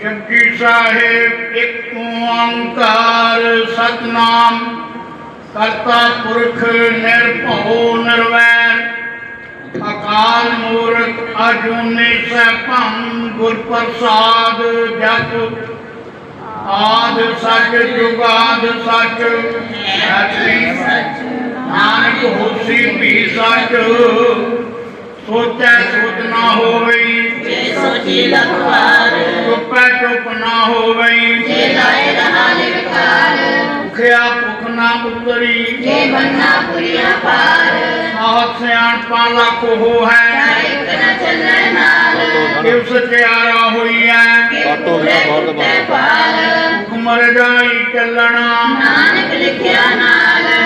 ਜਪਜੀ ਸਾਹਿਬ, ਇੱਕ ਓੰਕਾਰ ਸਤਨਾਮ। ਕਰਤਾ ਪੁਰਖ ਨਿਰਭਉ ਨਿਰਵੈਰ। ਅਕਾਲ ਮੂਰਤ ਅਜੂਨੀ ਸੈਭੰ ਗੁਰ ਪ੍ਰਸਾਦ ਜਪ। ਆਦ ਸੱਚ ਜੁਗਾਦ ਸੱਚ ਸੱਚੀ। ਨਾਨਕ ਹੋਸੀ ਵੀ ਸੱਚ। ਸੋਚੈ ਸੋਚ ਨਾ ਹੋਵਈ ਜੇ ਸੋਚੀ ਲਖਵਾਰ ਚੁੱਪੈ ਚੁੱਪ ਨਾ ਹੋਵਈ ਜੇ ਲਾਏ ਰਹਾ ਨਿਰਕਾਰ ਭੁਖਿਆ ਭੁਖ ਨਾ ਉਤਰੀ। ਜੇ ਬੰਨਾ ਪੁਰੀਆ ਪਾਰ ਆਹ ਸਿਆਣ ਪਾ ਲੱਖ ਹੋ ਹੈ। ਇੱਕ ਨਾ ਚੱਲੈ ਨਾਲ। ਕਿਵ ਸਚਿਆਰਾ ਹੋਈ ਹੈ। ਕਾਟੋ ਬਿਨਾ ਬਹੁਤ ਬਾਤ ਹੁਕਮ ਜਾਈ ਚੱਲਣਾ। ਨਾਨਕ ਲਿਖਿਆ ਨਾਲ।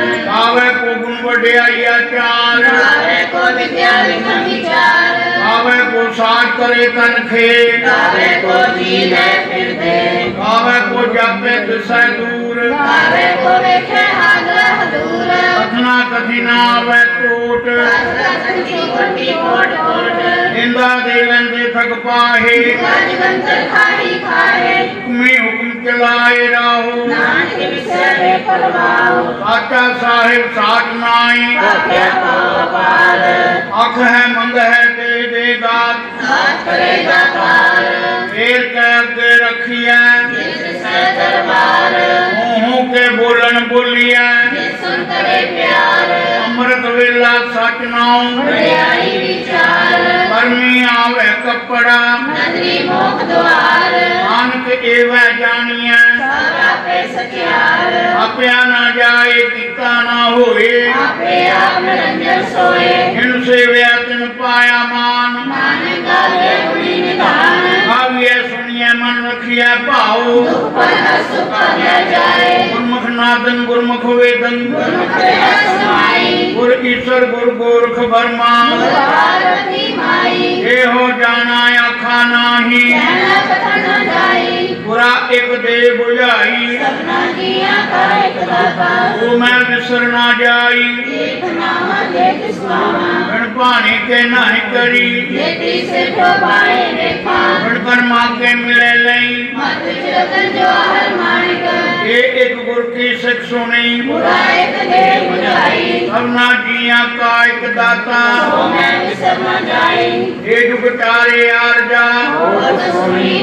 भावे को गुण बढ़िया आचार भावे को विद्या विक्रम विचार। भावे को सात करे तन खे भावे को जीने फिर दे भावे को जब जपे दुसै दूर। भावे को देखे हाजर हजूर कथना कथिना आवे टूट इंदा देवन दे थक पाहे। हुक्मी हुक्म चलाए राहु। नानक ਕੋ ਜੀ ਲੈ ਫਿਰਦੇ ਗਾਵੇ ਕੋ ਜਾਪੇ ਦਿਸੈ ਦੂਰ ਆਵੇ ਕੋ ਵੇਖੇ ਹਾਜ਼ਰ ਹਦੂਰ ਕਥਨਾ ਕਥੀ ਨਾ ਆਵੇ ਟੋਟ ਆਸਰਾ ਸੰਚੀ ਕੋਟੀ ਕੋਟ ਕੋਟ ਇੰਦਾ ਦੇ ਲੈਂਦੇ ਥਕ ਪਾਹੇ ਗਜ ਗੰਤਰ ਖਾਹੀ ਖਾਏ ਹੁਕਮੀ ਹੁਕਮ ਚਲਾਏ ਰਾਹੋ ਨਾਨਕ ਵਿਸੈ ਵੇ ਪਰਵਾਉ ਸਾਚਾ ਸਾਹਿਬ ਸਾਚ ਨਾਈ ਪਾਉ ਅਪਾਰ ਅੱਖ ਹੈ ਮੰਦ ਹੈ ਦੇ ਦੇ ਦਾਤ। ਸਾਥ ਕਰੇਗਾ ਪਾਰ ਫੇਰ ਕਹਿ ਅੱਗੇ ਰੱਖੀਐ। ਜਿਸ ਸੈ ਦਰਬਾਰ। ਮੂੰਹੋਂ ਕੇ ਬੋਲਣ ਬੋਲੀਐ। ਜਿਸ ਕਰੇ ਪਿਆਰ। ਅੰਮ੍ਰਿਤ ਵੇਲਾ ਸਚ ਨਾਉ। ਵਡਿਆਈ ਵਿਚਾਰ। ਪਰਮੀ ਆਵੇ ਕੱਪੜਾ। ਨਦਰੀ ਮੋਖ ਦੁਆਰ। ਨਾਨਕ ਏਵੈ ਜਾਣੀਐ। ਆਪੇ ਸਚਿਆਰ। ਆਪਿਆ ਨਾ ਜਾਏ ਕੀਤਾ ਨਾ ਹੋਏ ਆਪੇ ਆਪ ਨਿਰੰਜਨ ਸੋਏ। ਜਿਨ ਸੇਵਿਆ ਤਿਨ ਪਾਇਆ ਮਾਨ। ਨਾਨਕ ਗਾਵੇ ਗੁਣੀ ਨਿਧਾਨ। ਆਵੀਐ ਸੁਣੀਐ ਮਨ ਰਖੀਐ ਭਾਉ। ਦੁਖ ਪਰ ਸੁਖ ਜਾਏ। ਗੁਰਮੁਖ ਨਾਦਨ ਗੁਰਮੁਖ ਵੇਦਨ। ਗੁਰਮੁਖ ਰਹਿ ਸਮਾਈ ਗੁਰ ਈਸ਼ਰ ਗੁਰ ਗੋਰਖ ਬਰਮਾ ਪਾਰਵਤੀ ਮਾਈ। ਇਹੋ ਜਾਣਾ ਆਖਾ ਨਾਹੀ। ਕਹਿਣਾ ਕਥਾ ਨਾ ਜਾਈ ਪੁਰਾ ਇੱਕ ਦੇ 부ਝਾਈ ਸਭਨਾ ਜੀਆਂ ਕਾ ਇੱਕ ਦਾਤਾ ਉਹ ਮੈਂ ਵਿਸਰ ਨਾ ਜਾਈ। ਇੱਕ ਨਾਮਾ ਦੇਖ ਸੁਆਮਾ। ਗਣ ਭਾਣੇ ਕੇ ਨਾਹੀ ਕਰੀ। ਜੇਤੀ ਸੇ ਠੋ ਪਾਏ ਦੇਖਾ ਗਣ ਕਰਮਾ ਕੇ ਮਿਲੇ ਲਈ। ਮਤ ਵਿੱਚ ਰਤਨ ਜਵਾਹਰ ਮਾਣਿਕ ਇਹ ਇੱਕ ਗੁਰ ਕੀ ਸਿੱਖ ਸੁਣੀ। ਬੁਰਾ ਇੱਕ ਦੇ ਬੁਝਾਈ। ਸਭਨਾ सोना जिया का एक दाता। हो मैं विसरमा जे जुगतारे आरजा होत सुनी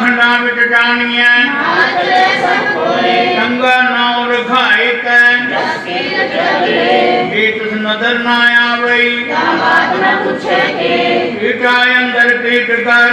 खंडा विच जानिए। नाथ गंगा नाव रखाए कैन जसकी चले जे तुस नज़र ना आवई। का अंदर पेट कर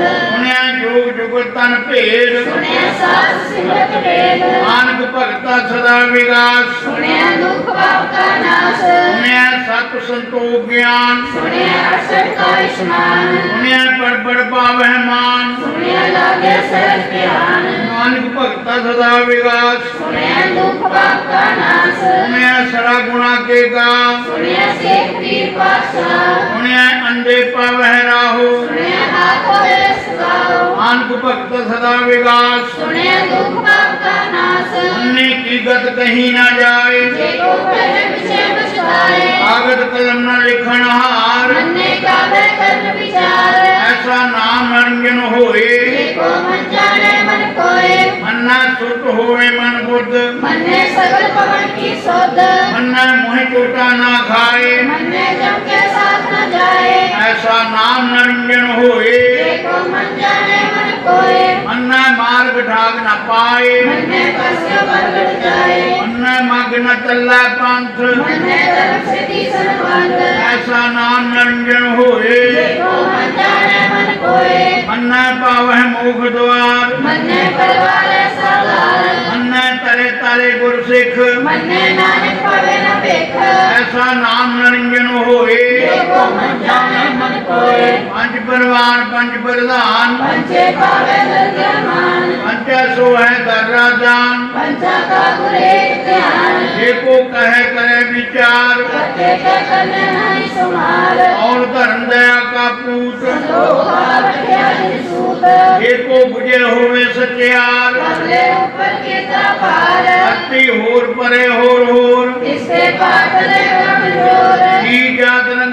ਆਕਾਸ ਸੁਣਿਆ ਜੋਗ ਜੁਗਤ ਤਨ ਭੇਦ। ਸੁਣਿਆ ਸਾਸ ਸਿਮਰਤ ਵੇਦ ਨਾਨਕ ਭਗਤ ਸਦਾ ਵਿਗਾਸ ਸੁਣਿਆ ਦੁਖ ਪਾਪ ਕਾ ਨਾਸ਼। ज्ञान। सुनिया सत पर बड़ मान। सुनिया लागे नानक भक्ता सदा विलास। सुनिया दुख पाप का नाश। सुनिया गुणा के गा सुनिया से कृपा सुनिया अंधे राहु। सुनिया रे नानक भक्त सदा विलास। सुनिया दुख पाप का नाश। की गत कहीं ना जाए। जे को कहे विषय कागज़ कलम न लिखण हार ऐसा नाम रंजन होए। मन्ना सुत होए मन बुद्ध। मन्ने सगल पवन की सोध मन्ना मुहे टूटा ना खाए। मन्ने जम के साथ न जाए। ऐसा नाम रंजन होए। मन्ना ਐਸਾ ਨਾਮ ਨਰਿੰਜਨ ਹੋਏ ਪਾਏ ਅਗ ਨ ਚੱਲੈ ਪੰਥ। ਐਸਾ ਨਾਮ ਨਿਰੰਜਨ ਹੋਏ। ਦੇਖੋ ਮਨ ਜਾਣੇ ਮਨ ਕੋਏ। ਮੰਨੈ ਪਾਵਹਿ ਮੋਖ ਦੁਆਰ। ਮੰਨੇ ਪਰਵਾਰੇ ਸਾਧਾਰ ਮੰਨੈ ਤਰੇ होए पंच परवान पंच प्रधान। पंचे पावे दर्जमान पंचा सो है दर्रा दान पंचा का गुरे ध्यान कहे करे विचार। करते करने सुमार। और धर्म दया का पूत। को बुझे होवे सत्यार। अगले ऊपर के अति होर परे होर होर। इससे पार करे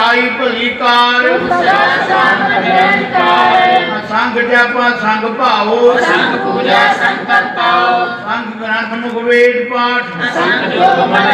ਸਾਈ ਭਲੀ ਕਾਰ। ਸੰਗ ਜਪਾ ਸੰਗ ਭਾਵੋ ਸੰਗ ਪੂਜਾ ਸੰਕਟ ਪਾਓ ਸੰਗ ਗ੍ਰੰਥ ਮੁਖ ਵੇਦ ਪਾਠ। ਸੰਗ ਜੋਗ ਮਨ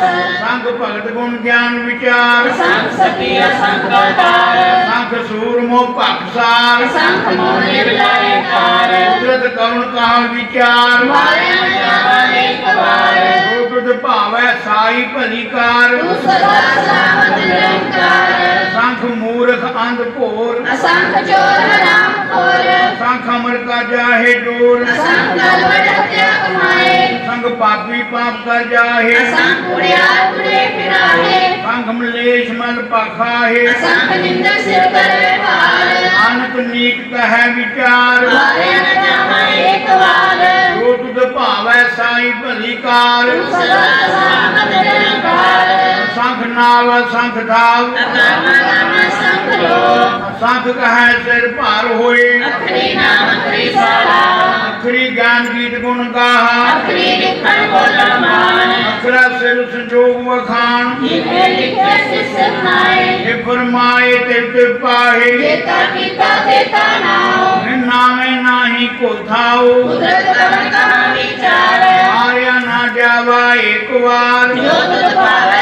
ਸੰਗ ਭਗਤ ਗੁਣ ਗਿਆਨ ਵਿਚਾਰ। ਸੰਗ ਸਤੀ ਅਸੰਗ ਦਾਤਾਰ ਸੰਗ ਸੂਰ ਮੋ ਭਖਸਾਰ ਸੰਗ ਮੋਹ ਨਿਰਲਾਏ ਕਾਰ ਕੁਦਰਤ ਕੌਣ ਕਹਾ ਵਿਚਾਰ। ਮਾਰੇ ਜਾਵਾ ਵਾਰ। ਜੋ ਤੁਧ ਭਾਵੈ ਸਾਈ ਭਲੀ ਕਾਰ। ਤੂੰ ਸਦਾ ਸਾਵਤ ਨਿਰੰਕਾਰ। ਸੰਖ ਮੂਰਖ ਅੰਧ ਭੋਰ। ਅਸੰਖ ਚੋਰ ਹਰਾਮ ਖੋਰ। ਸੰਖ ਅਮਰ ਕਾ ਜਾਹੇ ਡੋਰ ਅਸੰਖ ਗਲਵੜ ਹੱਤਿਆ ਕਮਾਏ। ਸੰਗ ਪਾਪੀ ਪਾਪ ਕਰ ਜਾਹੇ। ਅਸੰਖ ਕੁੜਿਆ ਕੁੜੇ ਫਿਰਾਏ ਸੰਗ ਮਲੇਸ਼ ਮਨ ਪਾਖਾਹੇ ਅਸੰਖ ਨਿੰਦਕ ਸਿਰ ਕਰੇ ਭਾਰ ਅਨਕ ਨੀਕ ਕਹੈ ਵਿਚਾਰ। ਮਾਰੇ ਨ ਜਾਵਾ ਇੱਕ ਵਾਰ। ਜੋ ਤੁਧ ਭਾਵੈ ਸਾਈ ਭਲੀ ਕਾਰ। ਸਦਾ ਸਾਵਤ ਨਿਰੰਕਾਰ ਸੰਖ ਨਾਵ ਸੰਖ ਧਾਵ। ਅਕਾਮ ਗਾਮ ਸੰਖ ਲੋ ਸੰਖ ਕਹੈ ਸਿਰ ਭਾਰ ਹੋਏ। ਅਖਰੀ नाम अखरी ज्ञान गीत गुण गा अखरी लिखन बोला मान अखरा सिर संजोग वखान जिते लिखे सिस नाए हे फरमाए ते ते पाहे देता पिता देता नाओ नामे नाही को थाओ। कुदरत करन का विचार आर्या ना जावा एक बार जो तुझ पावे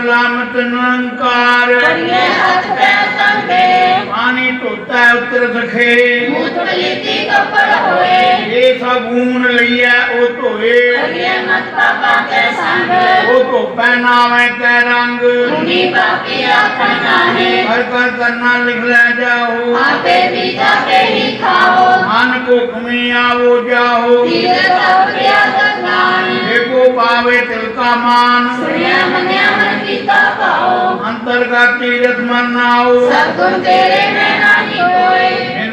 ਸਲਾਮਤ ਨਿਰੰਕਾਰ ਕਰੀਏ ਹੱਥ ਪੈਰ ਤੰਦੇ ਪਾਣੀ ਧੋਤਾ ਉਤਰ ਸਖੇਰੇ ਮੂਤ ਪਲੀਤੀ ਕੱਪੜ ਹੋਏ। ਇਹ ਸਗੂਨ ਲਈਐ ਉਹ ਧੋਏ। ਕਰੀਏ ਮਤ ਪਾਪਾ ਕੇ ਸੰਗ। ਉਹ ਧੋ ਪਹਿਨਾਵੇਂ ਕੈ ਰੰਗ। ਮੁਨੀ ਪਾਪੀ ਆਖਣ ਨਾਹੇ। ਕਰ ਕਰ ਕਰਨਾ ਲਿਖ ਲੈ ਜਾਓ। ਆਪੇ ਵੀ ਜਾਕੇ ਹੀ ਖਾਓ। ਮਨ ਕੋ ਖਮੀ ਆਵੋ ਜਾਓ। ਤੀਰੇ ਤਉ ਪ੍ਰਿਆ ਦਰਨਾਨ ਏਕੋ ਪਾਵੇ ਤਿਲ ਕਾ ਮਾਨ। ਸੁਣਿਆ ਮੰਨਿਆ का पाओ अंतर का तीर्थ मनाओ सदगुण तेरे में नहीं कोई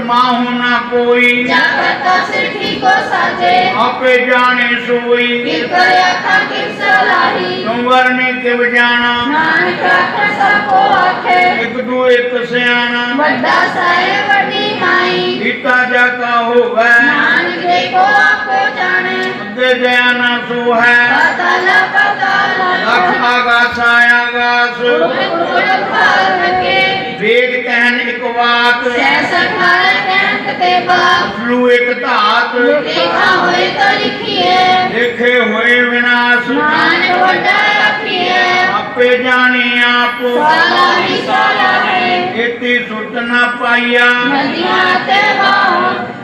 जगत होना कोई। तो को साजे। आपे जाने सोई। विकर आखा की सलाही। के नानक आखे एक एक बड़ा साए बड़ी माई। जा का नानक देखो आपको जाने। दे ना सो है। पता ਲਖ ਵੇਦ ਕਹਿਨ ਇੱਕ ਵਾਤ ਸੈ ਸਖਾਰ ਕਹਿਤ ਤੇ ਬਾਪ ਫਲੂ ਇੱਕ ਧਾਤ। ਲਿਖਾ ਹੋਏ ਤਾਂ ਲਿਖੀਏ ਦੇਖੇ ਹੋਏ ਵਿਨਾਸ਼ ਨਾਨਕ ਵੱਡਾ ਆਖੀਏ ਆਪੇ ਜਾਣੇ ਆਪ। ਸਾਲਾ ਹੀ ਸਾਲਾ ਹੈ। ਇਤੀ ਸੁਰਤ ਨਾ ਪਾਈਆ। ਨਦੀਆਂ ਤੇ ਬਾਹ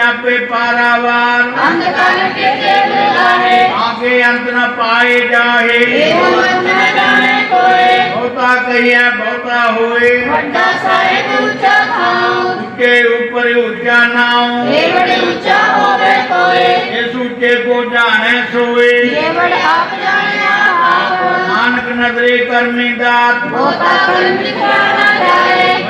जापे पारावार। आगे अंत न पाए जाहे। बहुता कहिया बहुता होए। के ऊपर ऊँचा नाओ ये सूचे को जाने सोए। मानक नजरे कर्मी दात। होता कर्मी जाए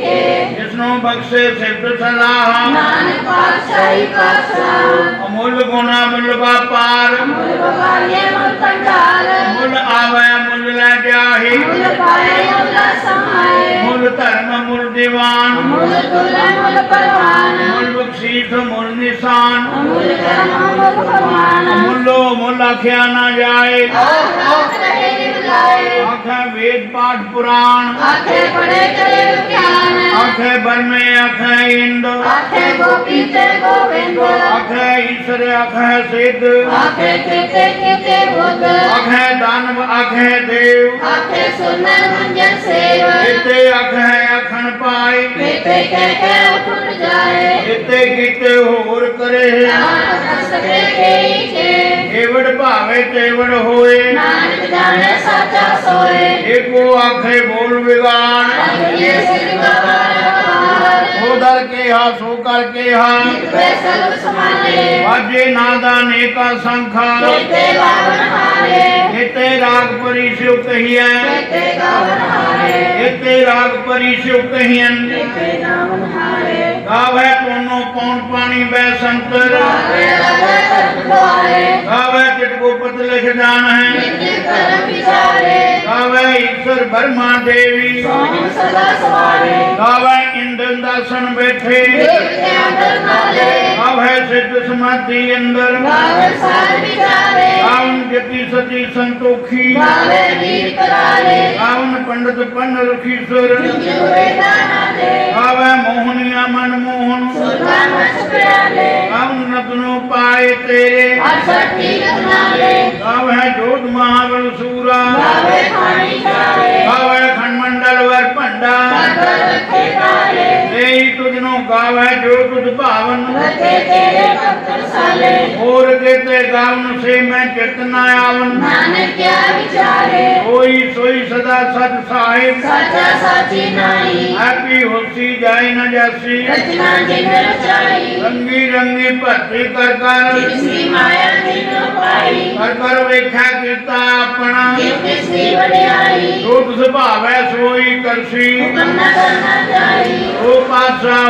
ਨ ਨੇ ਕੇ ਕੇ ਜਿਸਨੂੰ ਬਖਸ਼ੇ ਸਿਫਤ ਸਲਾਹ। ਨਾਨਕ ਪਾਤਸ਼ਾਹੀ ਪਾਤਸ਼ਾਹ। ਅਮੁੱਲ ਗੁਣਾ ਮੁੱਲ ਵਪਾਰ। ਮੁਲ ਬਗਾਨੇ ਮੁਲ ਕੰਡਾਲ ਮੁੱਲ ਆਵੇ ਮੁੱਲ ਲੈ ਜਾਹੇ। ਮੁਲ ਪਾਏ ਮੁਲ ਸਮਾਏ। ਮੁੱਲ ਧਰਮ ਮੁੱਲ ਦੀਵਾਨ। ਮੁਲ ਦੁਲੇ ਮੁਲ ਪਰਵਾਨ। ਮੁੱਲ ਬਖਸ਼ੀਸ਼ ਮੁੱਲ ਨਿਸ਼ਾਨ। ਮੁਲ ਕਰਮ ਮੁਲ ਫਰਮਾਨ ਮੁੱਲੋ ਮੁੱਲ ਆਖਿਆ ਨਾ ਜਾਏ। ਆਖ ਆਖ ਰਹੇ जाए। वेद पाठ पुराण। अखे पढ़े करे ज्ञान आखे बर में आखे इंद गोपी गोविंद। ईश्वर आखे सिद्ध। आखे कीते कीते दानव आखे देव। आखे सुनर मंजर सेव। कीते अखण पाए। कीते के जाए। होर करे। ना सके के ਏਵੜ ਭਾਵੇ ਤੇਵੜ ਹੋਏ। ਨਾਨਕ ਜਾਣੇ ਸਾਚਾ ਸੋਏ। ਏਕੋ ਆਖੇ ਬੋਲ ਵਿਗਾਨ। ਅਗਿਏ ਸਿਰ ਗਵਾਰ उधर के हा। सो कर के हा वाजे नादान एका शंख इते राग परी शिव कहियन इते राग परी शिव कहियन गावे कोनो पौन पानी बै संतर। गावे चिटको पत लिख जान है। गावे ईश्वर ब्रह्मा देवी। गावे अंदर दर्शन बैठे। अब है सिद्ध समाधि अंदर। रावण जति सती संतोखी। रावण पंडित पन रखीश्वर अब मोहनिया मन मोहन। अब पाए तेरे अब है जोध महावर सूरा। अब है खंडमंडल वर पंडा dico ਸੰਤੋਖੀ ਗਾਵੇ ਜੋ ਤੁਧ ਭਾਵਨ। ਰਤੇ ਤੇਰੇ ਭਗਤ ਸਾਲੇ। ਹੋਰ ਕੇਤੇ ਗਾਵਨ ਸੇ ਮੈਂ ਚਿਤ ਨਾ ਆਵਨ। ਨਾਨਕ ਕਿਆ ਵਿਚਾਰੇ। ਕੋਈ ਸੋਈ ਸਦਾ ਸਤ ਸਾਹਿਬ ਸਾਚਾ ਸਾਚੀ ਨਾਈ ਹੈਪੀ ਹੋਸੀ ਜਾਏ ਨਾ ਜਾਸੀ। ਰਚਨਾ ਜਿਨ ਰਚਾਈ। ਰੰਗੀ ਰੰਗੀ ਭਰਤੀ ਕਰ ਕਰ। ਜਿਸੀ ਮਾਇਆ ਜਿਨ ਪਾਈ। ਕਰ ਕਰ ਵੇਖਿਆ ਕੀਤਾ ਆਪਣਾ। ਜਿਸ ਦੀ ਵਡਿਆਈ। ਜੋ ਤੁਸ ਭਾਵੈ ਸੋਈ ਕਰਸੀ ਹੁਕਮ ਨ ਕਰਨਾ ਚਾਹੀ। ਉਹ ਪਾਤਸ਼ਾਹ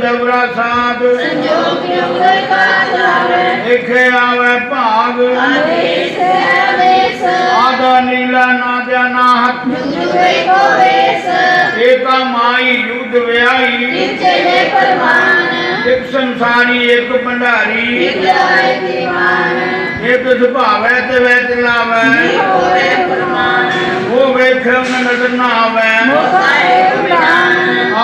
दबरा साध। संजोग युग का भाग। आदेश नीला ना जाना एक माई युद्ध व्याई एक संसारी एक भंडारी। एक सुभावै दीवान। एक सुभावे ते वैत लावे। होवे परमान नज़र ना आवे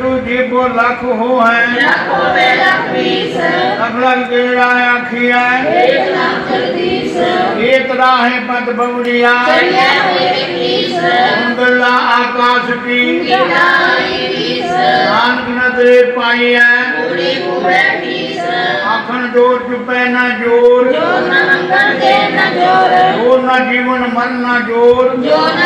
જેટલું જીભો લાખ હું હે અગલગ કેળા આખિયા इतना है। पद बवड़िया मंगला आकाश की। नानक पाई है। आखन ज़ोर चुपे न ज़ोर। जो न जीवन मन न ज़ोर। जो न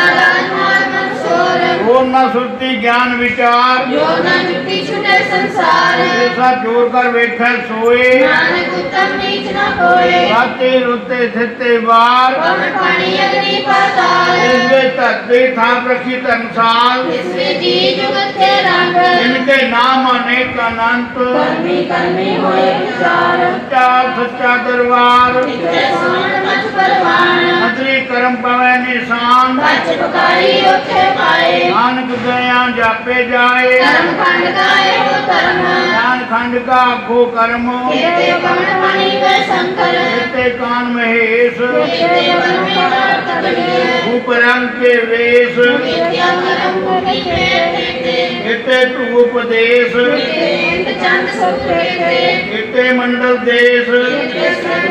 ਮਨਸੂਰ ਹੋਰ ਨਾ ਸੁਰਤੀ ਗਿਆਨ ਵਿਚਾਰ। ਜੋ ਨਾ ਜੁਟੀ ਛੁਟੇ ਸੰਸਾਰ। ਐਸਾ ਜੋਰ ਕਰ ਵੇਖੈ ਸੋਏ। ਨਾਨਕ ਉਤਮ ਨੀਚ ਨਾ ਕੋਏ ਰਾਤੇ ਰੁੱਤੇ ਥਿੱਤੇ ਵਾਰ। ਪਵਨ ਪਾਣੀ ਅਗਨੀ ਪਾਤਾਲ। ਇਸ ਵਿੱਚ ਧਰਤੀ ਥਾਪ ਰੱਖੀ ਧਰਮਸਾਲ ਇਸ ਵਿੱਚ ਜੀ ਜੁਗਤ ਕੇ ਰੰਗ। ਇਨਕੇ ਨਾਮ ਅਨੇਕ ਅਨੰਤ। ਕਰਮੀ ਕਰਮੀ ਹੋਏ ਵਿਚਾਰ। ਸੱਚਾ ਸੱਚਾ ਦਰਬਾਰ। ਜਿਤੇ ਸੋਣ ਮਚ ਪਰਵਾਨ ਅਦਰੀ ਕਰਮ ਪਵੈ ਨਿਸ਼ਾਨ। ਕੱਚ ਪਕਾਈ ਉਥੇ ਪਾਏ ਨਾਨਕ ਗਿਆ ਜਾਪੇ ਜਾਏ ਧਰਮ ਖੰਡ ਗਾਏ ਹੋ ਧਰਮ ਗਿਆਨ ਖੰਡ ਕਾ ਆਖੋ ਕਰਮ ਕੀਤੇ ਪਵਨ ਪਾਣੀ ਵੇ ਸੰਕਰ ਇਤੇ ਕਾਨ ਮਹੇਸ਼ ਕੀਤੇ ਵਰਮੇ ਵਰਤ ਕਰੀਏ ਉਪ ਰੰਗ ਕੇ ਵੇਸ਼ ਵਿਦਿਆ ਕਰਮ ਮੁਖੀ ਕੀਤੇ ਇਤੇ ਧੂ ਉਪਦੇਸ਼ ਕੀਤੇ ਇੰਦ ਚੰਦ ਸੁਖੇ ਤੇ ਇਤੇ ਮੰਡਲ ਦੇਸ਼ ਕੀਤੇ ਸਤ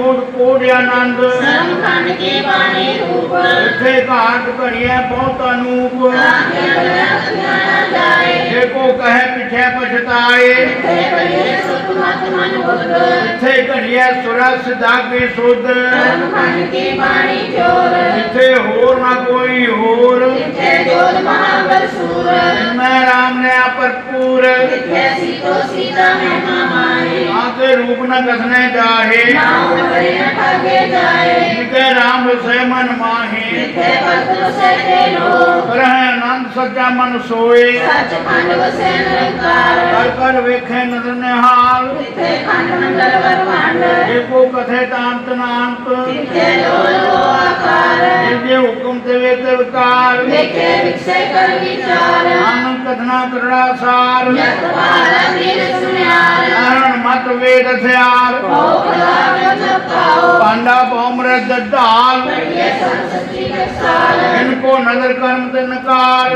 ਕੋੜ ਆਨੰਦ। ਸਰਮ ਖੰਡ ਕੀ ਬਾਣੀ ਰੂਪ। ਇੱਥੇ ਘਾਟ ਘੜੀਐ ਬਹੁਤ ਅਨੂਪ ਨਾ ਜੇ ਕੋ ਕਹੇ ਪਿਛੇ ਪਛਤਾਏ। ਤੇ ਕਰੀਏ ਸੁਤ ਮਤ ਮਨ ਬੁੱਧ ਇੱਥੇ ਘੜੀਐ ਸੁਰਾ ਸਿਧਾਗੇ ਸੁਧ। ਸਰਮ ਖੰਡ ਕੀ ਬਾਣੀ ਜੋਰ। ਇੱਥੇ ਹੋਰ ਨਾ ਕੋਈ ਹੋਰ। ਜਿਥੇ ਜੋਤ ਮਹਾਬਲ ਸੂਰ। ਮੈਂ ਰਾਮ ਨੇ ਭਰਪੂਰ। ਜਿਥੇ ਸੀਤੋ ਸੀਤਾ ਮਹਿਮਾ ਮਾਏ। ਆਕੇ ਰੂਪ ਨ ਕਸਨੇ ਜਾਹੇ। ਨਾਮ ਕਰੇ ਨ आगे जाए। राम से मन माही ਜਿਥੇ ਸੱਚਾ ਮਨ ਸੋਏ। ਸੱਚ ਖੰਡ ਵਸੈ ਨਿਰੰਕਾਰ। ਕਰ ਕਰ ਵੇਖੇ ਨਦਰ ਨਿਹਾਲ। ਜਿਥੇ ਖੰਡ ਮੰਡਲ ਵਰਵੰਡ ਜੇ ਕੋ ਕਥੇ ਤਾਂਤ ਨਾਂਤ। ਜਿਥੇ ਲੋਲ ਹੋ ਆਕਾਰ। ਜੇ ਹੁਕਮ ਤੇ ਵੇ ਤੇ ਵਿਕਾਰ ਵੇਖੇ ਵਿਖਸੇ ਕਰ ਵਿਚਾਰ। ਆਨੰਦ ਕਥਨਾ ਕਰੜਾ ਸਾਰ। ਜਤ ਵਾਲਾ ਵੀਰ ਸੁਨਿਆਰ। ਅਰਣ ਮਤ ਵੇਦ ਹਥਿਆਰ। ਹੋ ਖਲਾ ਜਪਾਓ। ਪਾਂਡਾ ਪੌਮਰ ਦਢਾਲ ਪੜੀਏ ਸਤ ਸੱਚੀ ਕਸਾਲ ਇਨ ਕੋ ਨਦਰ ਕਰਮ ਤੇ ਨਕਾਰ।